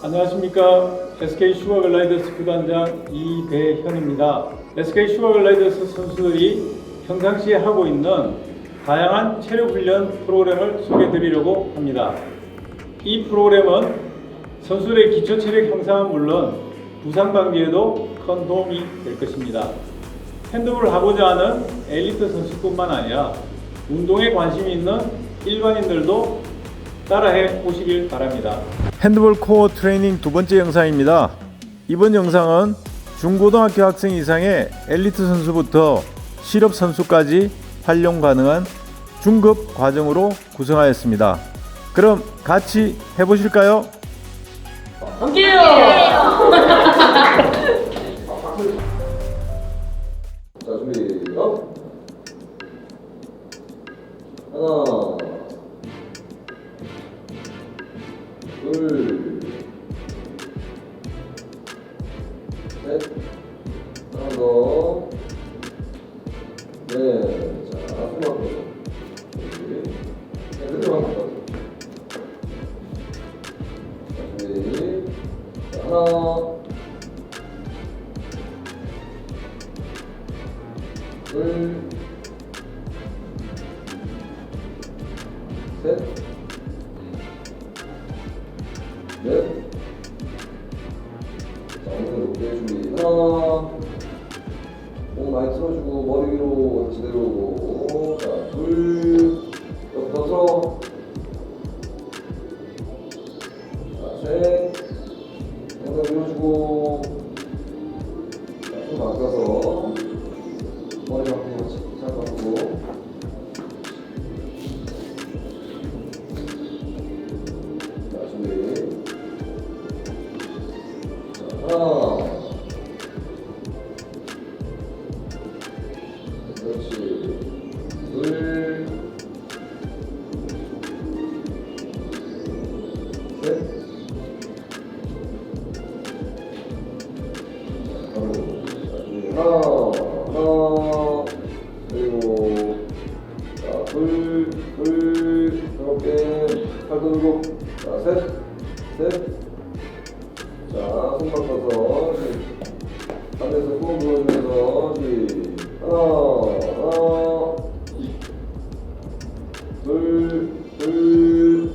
안녕하십니까 SK 슈가글라이더스 구단장 이배현입니다. SK 슈가글라이더스 선수들이 평상시에 하고 있는 다양한 체력 훈련 프로그램을 소개드리려고 합니다. 이 프로그램은 선수들의 기초 체력 향상은 물론 부상 방지에도 큰 도움이 될 것입니다. 핸드볼을 하고자 하는 엘리트 선수뿐만 아니라 운동에 관심이 있는 일반인들도 따라해 보시길 바랍니다. 핸드볼 코어 트레이닝 두 번째 영상입니다. 이번 영상은 중고등학교 학생 이상의 엘리트 선수부터 실업 선수까지 활용 가능한 중급 과정으로 구성하였습니다. 그럼 같이 해보실까요? 함께해요. 목 많이 틀어주고, 머리 위로 내려오고. 자, 둘. 하나. 하나. 그리고. 자, 둘. 둘. 이렇게. 팔 들고. 자, 셋. 셋. 자, 손 바꿔서 반대에서 꾹 눌러주면서 시 하나, 하나, 둘, 둘,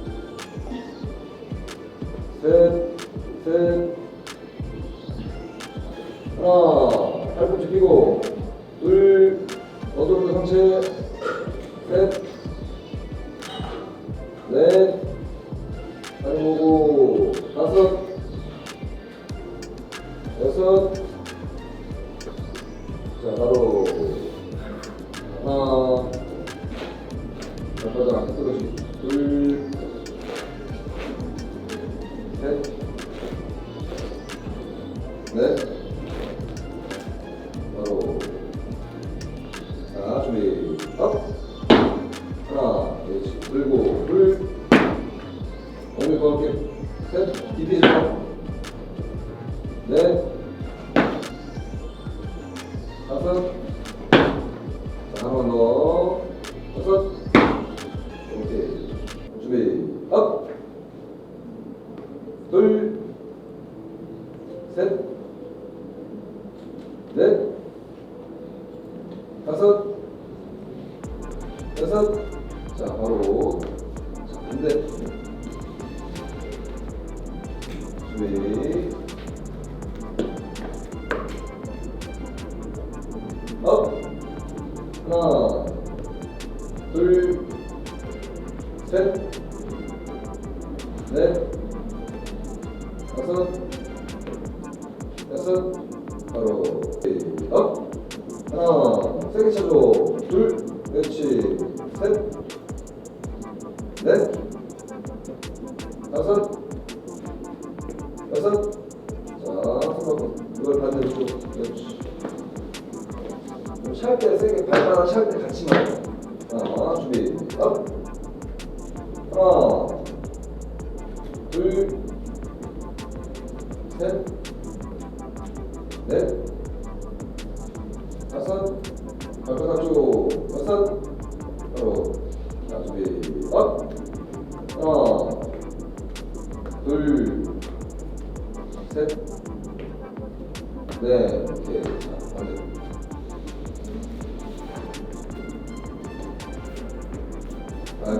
셋, 셋, 여섯, 자, 바로, 자, 반대. 준비, 업. 하나 둘셋넷 다섯 여섯 바로 업. 하나 세게 쳐줘 둘 그렇지. 셋 넷. 다섯. 여섯. 자 손바닥 이걸 반대로 그렇지. 찰때 세게 발바닥 찰때 같이 넣어 하나 준비. 업. 하나. 둘 넷, 오케이. 자, 반대. 아,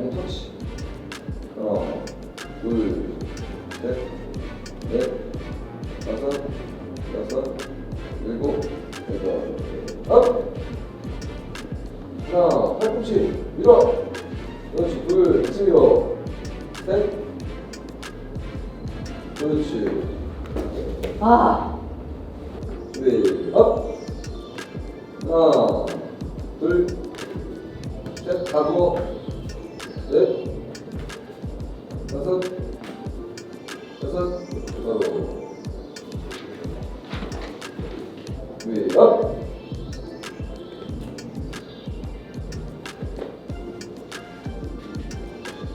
공 터치. 하나, 둘, 셋, 넷, 다섯, 여섯, 일곱, 여덟, 업. 하나, 팔꿈치 밀어. 그렇지, 둘, 밀어. 셋. 그렇지. 아, 준비, 업. 하나, 둘, 셋, 다 누워. 넷, 다섯, 여섯, 바로. 준비, 업.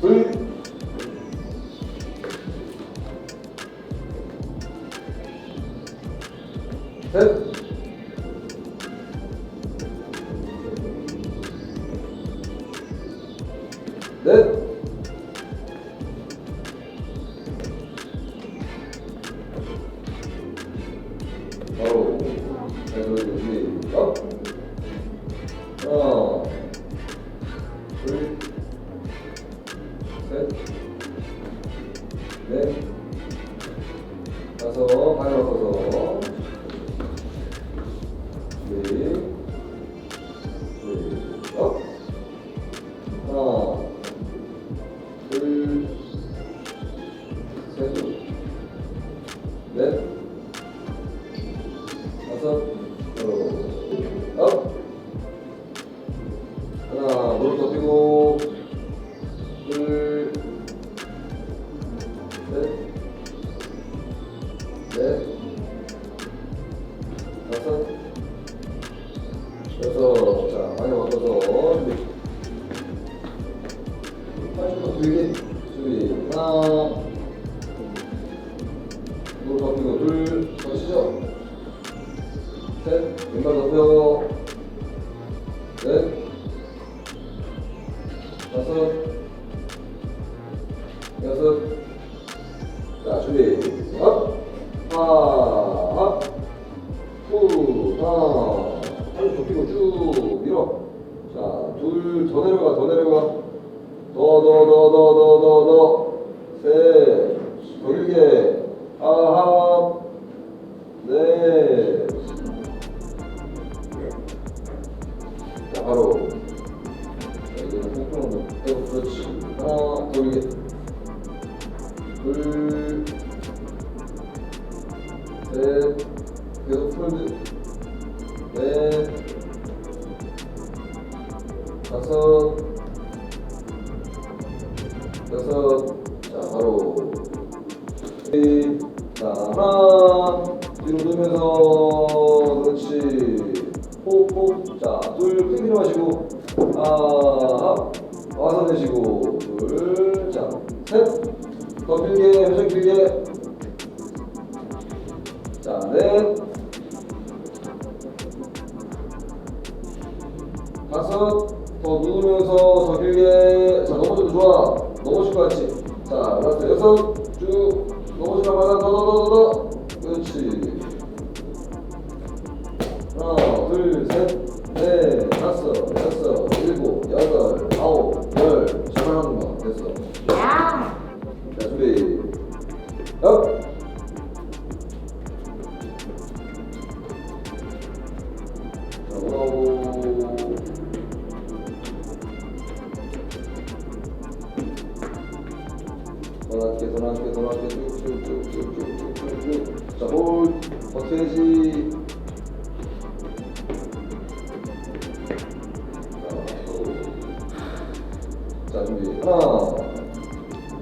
둘, 다섯, 여섯. 자, 많이 바꿔서. 팔좀 길게 준비. 하나, 무릎 더 펴고, 둘, 더 치죠. 셋, 왼발 높여. 넷, 다섯, 여섯. 자, 준비. 업, 하나, 좁히고 쭉 밀어. 자, 둘, 더 내려가, 더 내려가. 더, 더, 더, 더, 더, 더, 더. 셋, 더 길게. 아홉, 넷. 자, 바로. 자, 이제는 빼고, 그렇지. 하나, 더 길게. 둘, 자, 하나, 뒤로 누면서, 그렇지. 호흡, 호흡. 자, 둘, 크게 들어마시고, 아, 와서 내쉬고, 둘, 자, 셋. 더 길게, 회전 길게. 자, 넷. 다섯. 더 누우면서 더 길게. 자, 넘어져도 좋아. 넘어질 것 같지? 자, 라스트 여섯. 쭉. 넘어지면 하 자, 자, 준비. 하나,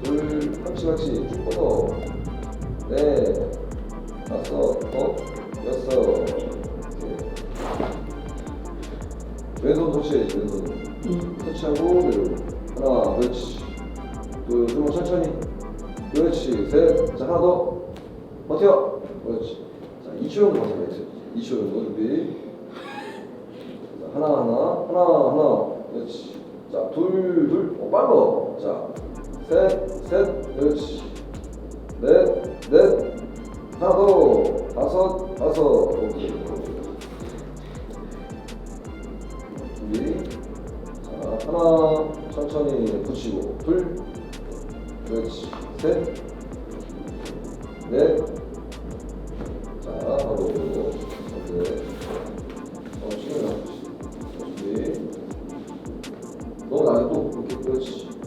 둘, 같이 같이 쭉 뻗어. 네, 다섯, 어, 여섯. 오케이. 왼손 터치해야지, 왼손. 터치하고 내려오고. 하나, 그렇지. 둘, 좀만 천천히. 그렇지. 셋. 자, 하나 더. 버텨. 그렇지. 자, 2초 정도 버텨야지. 2초 정도 준비. 자, 하나, 하나, 하나, 하나. 그렇지. 자, 둘, 둘. 어, 빨라. 자, 셋, 셋. 그렇지. 넷, 넷. 하나 더. 다섯, 다섯. 오케이. 준비. 자, 하나. 천천히 붙이고. 둘. 그렇지. 셋. 넷. 자, 하고. 오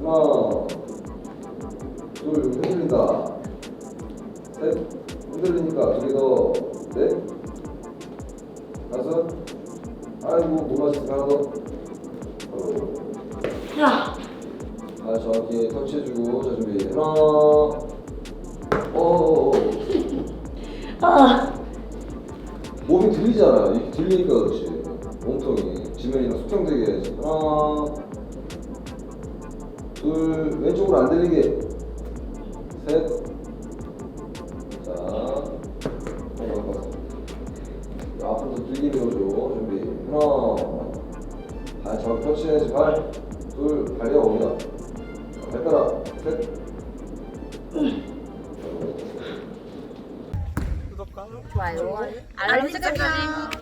하나. 둘, 흔들린다. 셋. 흔들리니까 두개 더. 넷. 다섯. 아이고, 못 맞췄어. 하나 더. 어. 야. 아, 정확히 터치해주고. 자, 준비. 하나. 어, 어, 어. 아. 몸이 들리잖아. 이렇게 들리니까 그렇지. 둘, 왼쪽으로 안 들리게. 셋. 자, 어, 어, 어. 야, 앞으로 더 들리게 밀어줘. 준비. 하나. 발잘 터치해야지. 발. 둘, 발려 옵니다. 발가락. 셋. 좋아요. 알람 설정까지.